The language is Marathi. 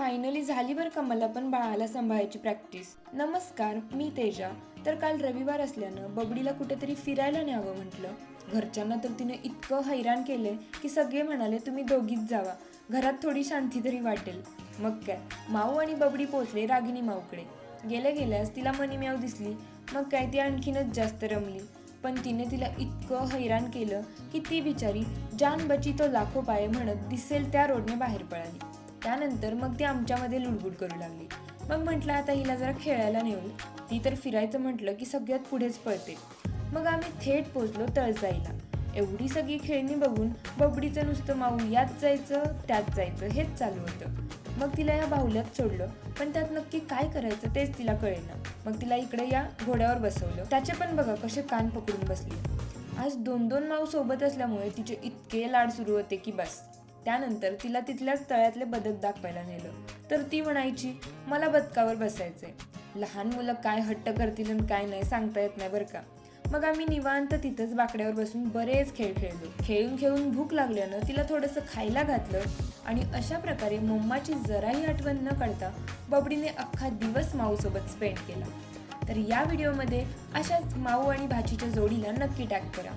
फायनली झाली बरं का मला पण बाळाला सांभाळायची प्रॅक्टिस नमस्कार मी तेजा. तर काल रविवार असल्यानं बबडीला कुठेतरी फिरायला न्यावं म्हटलं. घरच्यांना तर तिने इतकं हैराण केलंय की सगळे म्हणाले तुम्ही दोघीच जावा. घरात थोडी शांती तरी वाटेल. मग काय माऊ आणि बबडी पोचले रागिनी माऊकडे. गेल्या गेल्यास तिला मनी म्याव दिसली. मग काय ती आणखीनच जास्त रमली. पण तिने तिला इतकं हैराण केलं की ती बिचारी जान बची तो लाखो पाय म्हणत दिसेल त्या रोडने बाहेर पळाली. त्यानंतर मग ती आमच्यामध्ये लुडबुड करू लागली. मग म्हटलं आता हिला जरा खेळायला नेऊ ती तर फिरायचं म्हटलं की सगळ्यात पुढेच पळते. मग आम्ही थेट पोचलो तळजाईला एवढी सगळी खेळणी बघून बबडीचं नुसतं माऊ यात जायचं त्यात जायचं हेच चालू होतं. मग तिला या बाहुल्यात सोडलं पण त्यात नक्की काय करायचं तेच तिला कळेना. मग तिला इकडे या घोड्यावर बसवलं. त्याचे पण बघा कसे कान पकडून बसले. आज दोन दोन माऊ सोबत असल्यामुळे तिचे इतके लाड सुरू होते की बस. त्यानंतर तिला तिथल्याच तळ्यातले बदक दाखवायला नेलं. तर ती म्हणायची मला बदकावर बसायचंय. लहान मुलं काय हट्ट करतील आणि काय नाही सांगता येत नाही बरं का. मग आम्ही निवांत तिथंच बाकड्यावर बसून बरेच खेळ खेळलो. खेळून खेळून भूक लागल्यानं तिला थोडंसं खायला घातलं आणि अशा प्रकारे मम्माची जराही आठवण न काढता बबडीने अख्खा दिवस माऊसोबत स्पेंड केला. तर या व्हिडिओमध्ये अशाच माऊ आणि भाचीच्या जोडीला नक्की टॅग करा.